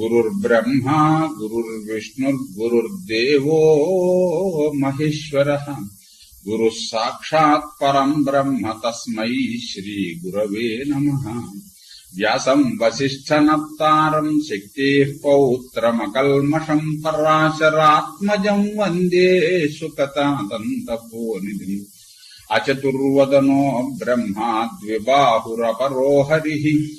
गुरुर्ब्रह्मा गुरुर्विष्णुर्गुरुर्देवो महेश्वर। गुरु साक्षात् परम ब्रह्म तस्म श्री गुरव नम। व्यास व्यासम् नार शक्ति पौत्रमकल्मषम् पराशरात्मज वंदे सुकतादन्तपोनिधिम् अचतुर्वदनो ब्रह्मा द्विबाहुरपरो हरि।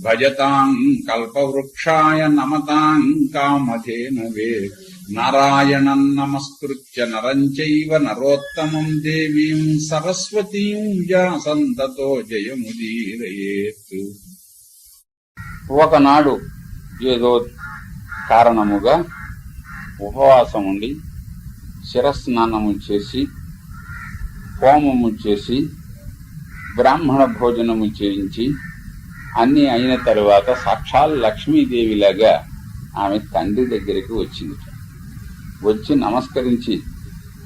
భజతాం కల్పవృక్షాయ నమతాం కామధేనవే. నారాయణం నమస్కృత్య నరం చైవ నరోత్తమం దేవీం సరస్వతీం వ్యాసంతతో జయముదీరయేత్. ఒకనాడు ఏదో కారణముగా ఉపవాసం ఉండి శిరస్నానము చేసి హోమము చేసి బ్రాహ్మణ భోజనము చేయించి అన్ని అయిన తరువాత సాక్షాల్ లక్ష్మీదేవిలాగా ఆమె తండ్రి దగ్గరికి వచ్చింది వచ్చి నమస్కరించి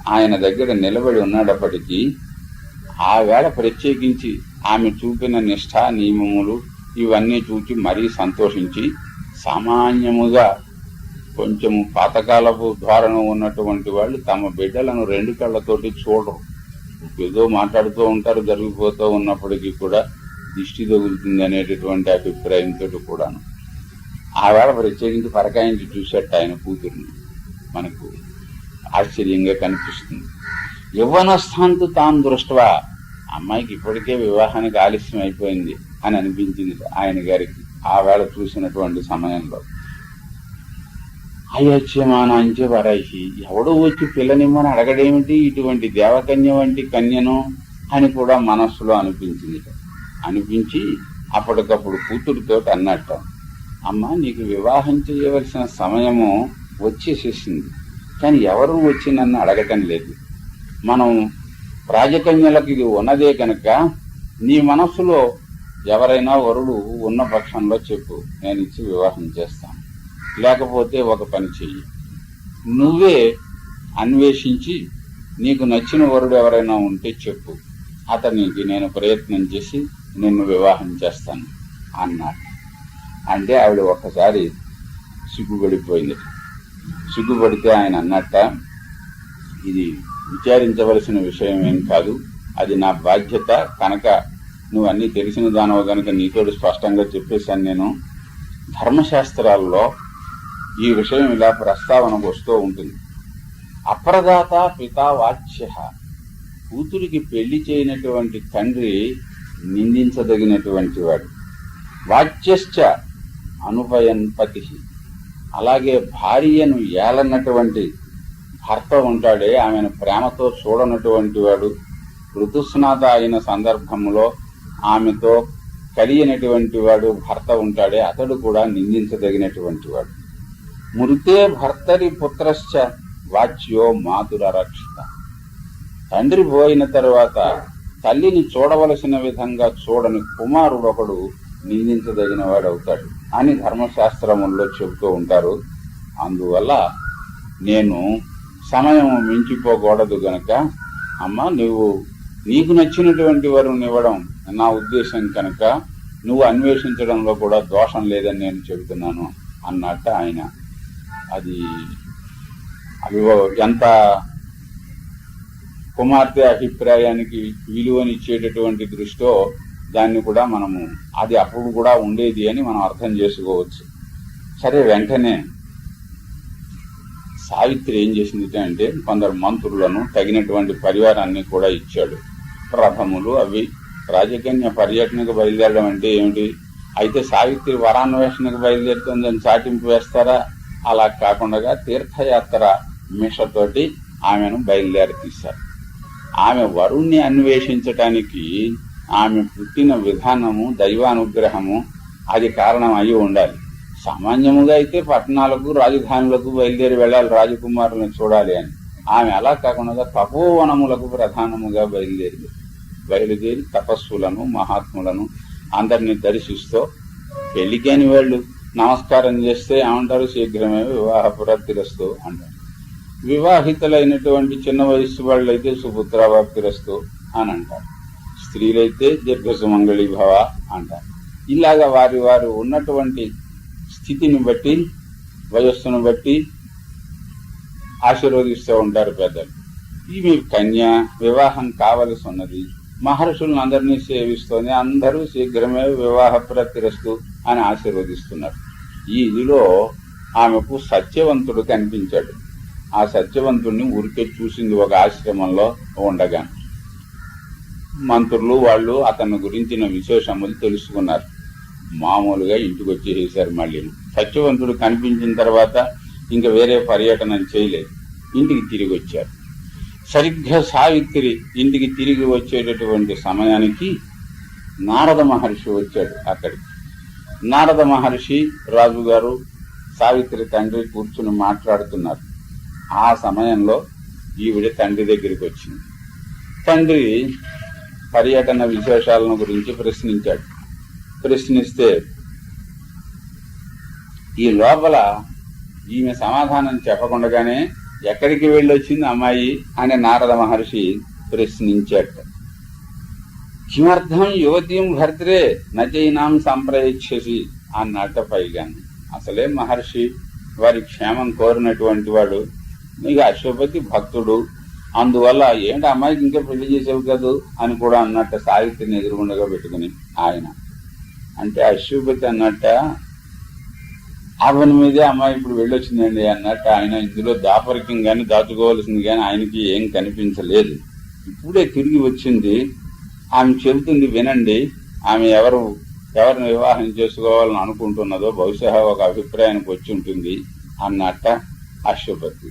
ఆయన దగ్గర నిలబడి ఉన్నప్పటికీ ఆ వేళ ప్రత్యేకించి ఆమె చూపిన నిష్ఠ నియమములు ఇవన్నీ చూచి మరీ సంతోషించి సామాన్యముగా కొంచెము పాతకాలపు ధోరణ ఉన్నటువంటి వాళ్ళు తమ బిడ్డలను రెండు కళ్ళతోటి చూడరు. ఏదో మాట్లాడుతూ ఉంటారు జరిగిపోతూ ఉన్నప్పటికీ కూడా దిష్టి తగులుతుంది అనేటటువంటి అభిప్రాయంతో కూడాను. ఆవేళ ప్రత్యేకించి పరకాయించి చూసేట ఆయన కూతుర్ని మనకు ఆశ్చర్యంగా కనిపిస్తుంది. యవ్వనస్థాంతు తాను దృష్టవా అమ్మాయికి ఇప్పటికే వివాహానికి ఆలస్యం అయిపోయింది అని అనిపించింది ఆయన గారికి ఆ వేళ చూసినటువంటి సమయంలో. అయోచ్యమానాంచే వరహి ఎవడో వచ్చి పిల్లనిమ్మని అడగడేమిటి? ఇటువంటి దేవకన్య వంటి కన్యను అని కూడా మనస్సులో అనిపించింది. అనిపించి అప్పటికప్పుడు కూతురుతో అన్నట్ట అమ్మ నీకు వివాహం చేయవలసిన సమయము వచ్చేసేసింది కానీ ఎవరు వచ్చి నన్ను అడగటం లేదు. మనం రాజకన్యలకు ఇది ఉన్నదే కనుక నీ మనస్సులో ఎవరైనా వరుడు ఉన్న పక్షంలో చెప్పు నేను ఇచ్చి వివాహం చేస్తాను. లేకపోతే ఒక పని చెయ్యి. నువ్వే అన్వేషించి నీకు నచ్చిన వరుడు ఎవరైనా ఉంటే చెప్పు. అతనికి నేను ప్రయత్నం చేసి నిన్ను వివాహం చేస్తాను అన్నాడు. అంటే ఆవిడ ఒక్కసారి సిగ్గుపడిపోయింది. సిగ్గుపడితే ఆయన అన్నట్ట ఇది విచారించవలసిన విషయం ఏం కాదు అది నా బాధ్యత కనుక నువ్వు అన్నీ తెలిసిన దానవు కనుక నీతో స్పష్టంగా చెప్పేశాను నేను. ధర్మశాస్త్రాల్లో ఈ విషయం ఇలా ప్రస్తావన వస్తూ ఉంటుంది. అప్రదాత పితా వాచ్య కూతురికి పెళ్ళి చేయనటువంటి తండ్రి నిందించదగినటువంటి వాడు. వాచ్యశ్చ అనుభయన్పతి అలాగే భార్యను ఏలన్నటువంటి భర్త ఉంటాడే ఆమెను ప్రేమతో చూడనటువంటి వాడు ఋతుస్నాత అయిన సందర్భంలో ఆమెతో కలిగినటువంటి వాడు భర్త ఉంటాడే అతడు కూడా నిందించదగినటువంటి వాడు. మృతే భర్తరి పుత్రశ్చ వాచ్యో మాతుర రక్షిత తండ్రి పోయిన తర్వాత తల్లిని చూడవలసిన విధంగా చూడని కుమారుడొకడు నిందించదగిన వాడవుతాడు అని ధర్మశాస్త్రముల్లో చెబుతూ ఉంటారు. అందువల్ల నేను సమయం మించిపోకూడదు గనక అమ్మ నువ్వు నీకు నచ్చినటువంటి వరుని ఇవ్వడం నా ఉద్దేశం కనుక నువ్వు అన్వేషించడంలో కూడా దోషం లేదని నేను చెబుతున్నాను అన్నట్టు ఆయన అది అవి ఎంత కుమార్తె అభిప్రాయానికి విలువనిచ్చేటటువంటి దృష్టితో దాన్ని కూడా మనము అది అప్పుడు కూడా ఉండేది అని మనం అర్థం చేసుకోవచ్చు. సరే వెంటనే సావిత్రి ఏం చేసింది అంటే కొందరు మంత్రులను తగినటువంటి పరివారాన్ని కూడా ఇచ్చాడు. రథములు అవి. రాజకన్య పర్యటనకు బయలుదేరడం అంటే ఏమిటి? అయితే సావిత్రి వరాన్వేషణకు బయలుదేరుతుందని చాటింపు వేస్తారా? అలా కాకుండా తీర్థయాత్ర మిషతోటి ఆమెను బయలుదేరి తీశారు ఆమె వరుణ్ణి అన్వేషించటానికి ఆమె పుట్టిన విధానము దైవానుగ్రహము అది కారణం అయి ఉండాలి. సామాన్యముగా అయితే పట్టణాలకు రాజధానులకు బయలుదేరి వెళ్ళాలి రాజకుమారులను చూడాలి అని. ఆమె అలా కాకుండా తపోవనములకు ప్రధానముగా బయలుదేరి బయలుదేరి తపస్సులను మహాత్ములను అందరినీ దర్శిస్తూ పెళ్ళికైన వాళ్ళు నమస్కారం చేస్తే ఏమంటారు? శీఘ్రమే వివాహ ప్రతిరస్తూ అంటారు. వివాహితులైనటువంటి చిన్న వయస్సు వాళ్ళైతే సుపుత్రాభక్తిరస్తు అని అంటారు. స్త్రీలైతే దీర్ఘసుమంగళి భవ అంటారు. ఇలాగ వారి వారు ఉన్నటువంటి స్థితిని బట్టి వయస్సును బట్టి ఆశీర్వదిస్తూ ఉంటారు పెద్దలు. ఈమె కన్య వివాహం కావలసి ఉన్నది మహర్షులను అందరినీ సేవిస్తూనే అందరూ శీఘ్రమే వివాహ ప్రతిరస్తు అని ఆశీర్వదిస్తున్నారు. ఈ ఇదిలో ఆమెకు సత్యవంతుడు కనిపించాడు. ఆ సత్యవంతుడిని ఊరికే చూసింది ఒక ఆశ్రమంలో ఉండగా. మంత్రులు వాళ్ళు అతని గురించిన విశేషములు తెలుసుకున్నారు. మామూలుగా ఇంటికి వచ్చేసేసారు మళ్ళీ. సత్యవంతుడు కనిపించిన తర్వాత ఇంకా వేరే పర్యటన చేయలేదు. ఇంటికి తిరిగి వచ్చారు. సరిగ్గా సావిత్రి ఇంటికి తిరిగి వచ్చేటటువంటి సమయానికి నారద మహర్షి వచ్చాడు అక్కడికి. నారద మహర్షి రాజుగారు సావిత్రి తండ్రి కూర్చుని మాట్లాడుతున్నారు. ఆ సమయంలో ఈవిడ తండ్రి దగ్గరికి వచ్చింది. తండ్రి పర్యటన విశేషాలను గురించి ప్రశ్నించాడు. ప్రశ్నిస్తే ఈ లోపల ఈమె సమాధానం చెప్పకుండానే ఎక్కడికి వెళ్ళొచ్చింది అమ్మాయి అని నారద మహర్షి ప్రశ్నించాట కిమర్థం యువతీం భర్తరే నచైనాం సంప్రయక్షసి అన్నట్ట పైగా అసలే మహర్షి వారి క్షేమం కోరినటువంటి వాడు నీకు అశ్వపతి భక్తుడు. అందువల్ల ఏంటి అమ్మాయికి ఇంకా పెళ్ళి చేసేవి కదూ అని కూడా అన్నట్ట సావిత్రిని ఎదురుగుండగా పెట్టుకుని ఆయన. అంటే అశ్వపతి అన్నట్ట ఆవని మీదే అమ్మాయి ఇప్పుడు వెళ్ళొచ్చిందండి అన్నట్టు ఆయన ఇందులో దాపరికం కానీ దాచుకోవాల్సింది కానీ ఆయనకి ఏం కనిపించలేదు. ఇప్పుడే తిరిగి వచ్చింది. ఆమె చెబుతుంది వినండి ఆమె ఎవరు ఎవరిని వివాహం చేసుకోవాలని అనుకుంటున్నదో బహుశా ఒక అభిప్రాయానికి వచ్చి ఉంటుంది అన్నట్ట అశ్వపతి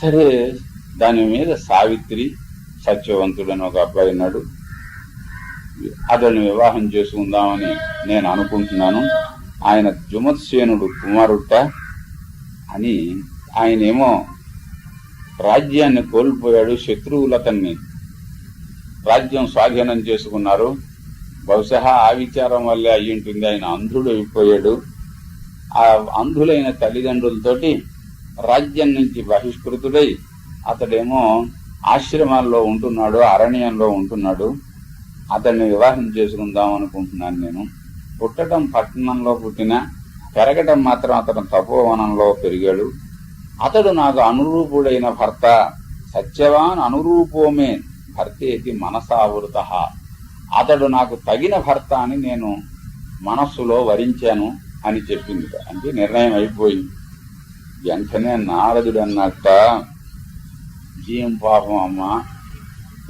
సరే దాని మీద సావిత్రి సత్యవంతుడని ఒక అబ్బాయి ఉన్నాడు. అతడిని వివాహం చేసుకుందామని నేను అనుకుంటున్నాను. ఆయన జుమత్సేనుడు కుమారుట అని ఆయనేమో రాజ్యాన్ని కోల్పోయాడు శత్రువులు అతన్ని రాజ్యం స్వాధీనం చేసుకున్నారు. బహుశా ఆ విచారం వల్లే అయి ఉంటుంది ఆయన అంధుడు అయిపోయాడు ఆ అంధులైన తల్లిదండ్రులతోటి రాజ్యం నుంచి బహిష్కృతుడై అతడేమో ఆశ్రమాల్లో ఉంటున్నాడు అరణ్యంలో ఉంటున్నాడు. అతన్ని వివాహం చేసుకుందాం అనుకుంటున్నాను నేను. పుట్టడం పట్టణంలో పుట్టిన పెరగడం మాత్రం అతను తపోవనంలో పెరిగాడు. అతడు నాకు అనురూపుడైన భర్త సత్యవాన్ అనురూపోమే భర్తేతి మనసావృత. అతడు నాకు తగిన భర్త అని నేను మనస్సులో వరించాను అని చెప్పింది. అంటే నిర్ణయం అయిపోయింది. వెంటనే నారదుడు అన్నట్ట ఏం పాపం అమ్మా?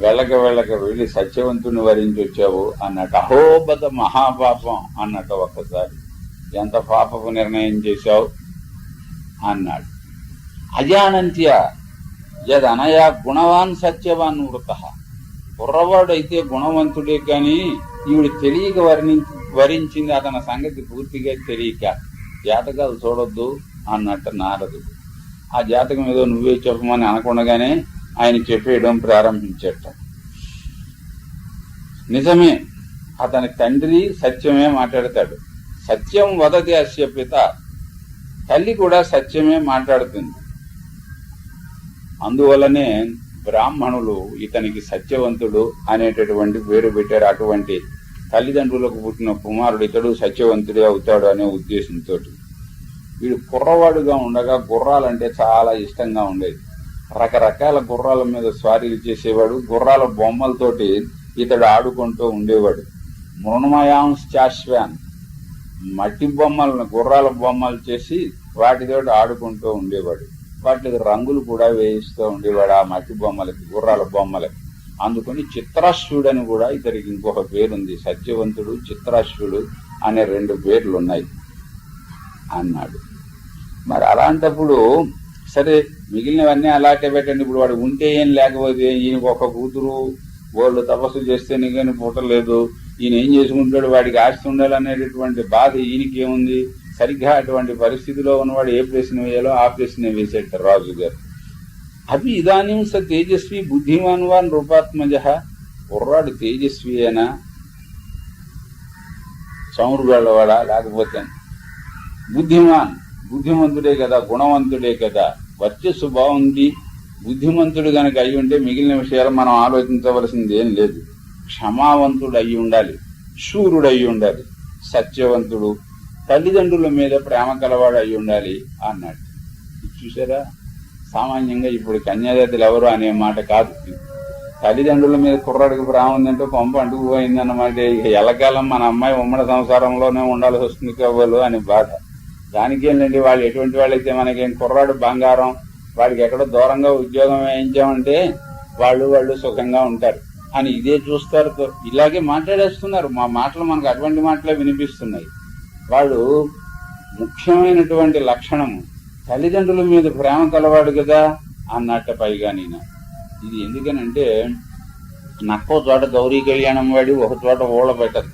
వెళ్ళక వెళ్ళక వెళ్ళి సత్యవంతుని వరించి వచ్చావు అన్నట్టు అహోబత మహాపాపం అన్నట్టు ఒక్కసారి. ఎంత పాపపు నిర్ణయం చేశావు? అన్నాడు. అజానంత్య యదనయా గుణవాన్ సత్యవాన్ వృత. కుర్రవాడైతే గుణవంతుడే కాని ఈవిడ తెలియక వర్ణించి వరించింది అతని సంగతి పూర్తిగా తెలియక. జాతకాలు చూడొద్దు. అన్నట్టు నారదుడు ఆ జాతకం ఏదో నువ్వే చెప్పమని అనకుండగానే ఆయన చెప్పేయడం ప్రారంభించేట. నిజమే అతని తండ్రి సత్యమే మాట్లాడతాడు. సత్యం వదతి అస్య పిత తల్లి కూడా సత్యమే మాట్లాడుతుంది. అందువల్లనే బ్రాహ్మణులు ఇతనికి సత్యవంతుడు అనేటటువంటి పేరు పెట్టారు. అటువంటి తల్లిదండ్రులకు పుట్టిన కుమారుడు ఇతడు సత్యవంతుడే అవుతాడు అనే ఉద్దేశంతో వీడు కుర్రవాడుగా ఉండగా గుర్రాలంటే చాలా ఇష్టంగా ఉండేది. రకరకాల గుర్రాల మీద స్వారీలు చేసేవాడు గుర్రాల బొమ్మలతోటి ఇతడు ఆడుకుంటూ ఉండేవాడు. మృణమయాంశ్చాశ్వాన్ మట్టి బొమ్మలను గుర్రాల బొమ్మలు చేసి వాటితో ఆడుకుంటూ ఉండేవాడు. వాటికి రంగులు కూడా వేయిస్తూ ఉండేవాడు ఆ మట్టి బొమ్మలకి గుర్రాల బొమ్మలకి. అందుకని చిత్రాశ్వుడు అని కూడా ఇతడికి ఇంకొక పేరుంది. సత్యవంతుడు చిత్రాశ్వుడు అనే రెండు పేర్లు ఉన్నాయి అన్నాడు. మరి అలాంటప్పుడు సరే మిగిలినవన్నీ అలాగే పెట్టండి. ఇప్పుడు వాడు ఉంటే ఏం లేకపోతే ఈయనకు ఒక కూతురు వాళ్ళు తపస్సు చేస్తేనే కానీ పుట్టలేదు ఈయన ఏం చేసుకుంటాడు? వాడికి ఆస్తి ఉండాలనేటటువంటి బాధ ఈయనకి ఏముంది సరిగ్గా అటువంటి పరిస్థితిలో ఉన్నవాడు ఏ ప్రశ్న వేయాలో ఆ ప్రశ్న వేసేట రాజు గారు. అవి ఇదానీ స తేజస్వి బుద్ధిమాన్ వాన్ రూపాత్మజ. కుర్రాడు తేజస్వి అయినా చమురుగలవాడా లేకపోతే బుద్ధిమాన్ బుద్ధిమంతుడే కదా గుణవంతుడే కదా వర్చస్సు బాగుంది బుద్ధిమంతుడు కనుక అయి ఉంటే మిగిలిన విషయాలు మనం ఆలోచించవలసింది ఏం లేదు. క్షమావంతుడు అయి ఉండాలి శూరుడు అయి ఉండాలి సత్యవంతుడు తల్లిదండ్రుల మీద ప్రేమ కలవాడు అయి ఉండాలి అన్నాడు. చూసారా? సామాన్యంగా ఇప్పుడు కన్యాదాతలు ఎవరు అనే మాట కాదు. తల్లిదండ్రుల మీద కుర్రాడికి ప్రేమ ఉందంటే పంప అంటుకుపోయిందన్నమాట. ఇక ఎల్లకాలం మన అమ్మాయి ఉమ్మడి సంసారంలోనే ఉండాల్సి వస్తుంది కవ్వలు అని బాధ. దానికేంటండి వాళ్ళు ఎటువంటి వాళ్ళైతే మనకేం కుర్రాడు బంగారం వాడికి ఎక్కడో దూరంగా ఉద్యోగం వేయించామంటే వాళ్ళు వాళ్ళు సుఖంగా ఉంటారు. అని ఇదే చూస్తారు. ఇలాగే మాట్లాడేస్తున్నారు. మా మాటలు మనకు అటువంటి మాటలే వినిపిస్తున్నాయి. వాళ్ళు ముఖ్యమైనటువంటి లక్షణము తల్లిదండ్రుల మీద ప్రేమ కలవాడు కదా అన్నట్ట పైగా నేను. ఇది ఎందుకనంటే నక్కో చోట గౌరీ కళ్యాణం వాడి ఒక చోట ఊళ్ళ పెట్టదు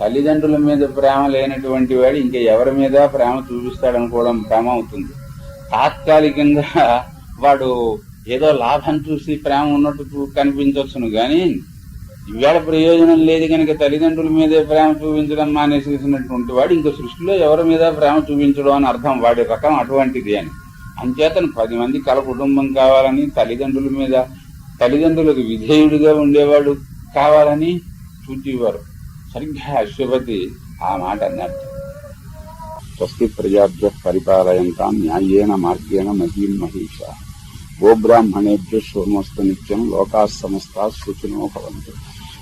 తల్లిదండ్రుల మీద ప్రేమ లేనటువంటి వాడు ఇంకా ఎవరి మీద ప్రేమ చూపిస్తాడనుకోవడం ప్రేమ అవుతుంది. తాత్కాలికంగా వాడు ఏదో లాభం చూసి ప్రేమ ఉన్నట్టు కనిపించవచ్చును కానీ ఇవాళ ప్రయోజనం లేదు కనుక తల్లిదండ్రుల మీదే ప్రేమ చూపించడం మానేసేసినటువంటి వాడు ఇంకా సృష్టిలో ఎవరి మీద ప్రేమ చూపించడం అని అర్థం వాడి రకం అటువంటిది అని. అంచేతను పది మంది కల కుటుంబం కావాలని తల్లిదండ్రుల మీద తల్లిదండ్రులకు విధేయుడిగా ఉండేవాడు కావాలని చూచేవారు. సరిగ్గా అశ్వపతి ఆ మాట అన్నాడు. స్వస్తి ప్రజాభ్య పరిపాలయంతాం న్యాయేన మార్గేణ మహీం మహిష. గోబ్రాహ్మణేభ్య శోమస్తు నిత్యం లోకా సమస్తా సుఖినో భవంతు.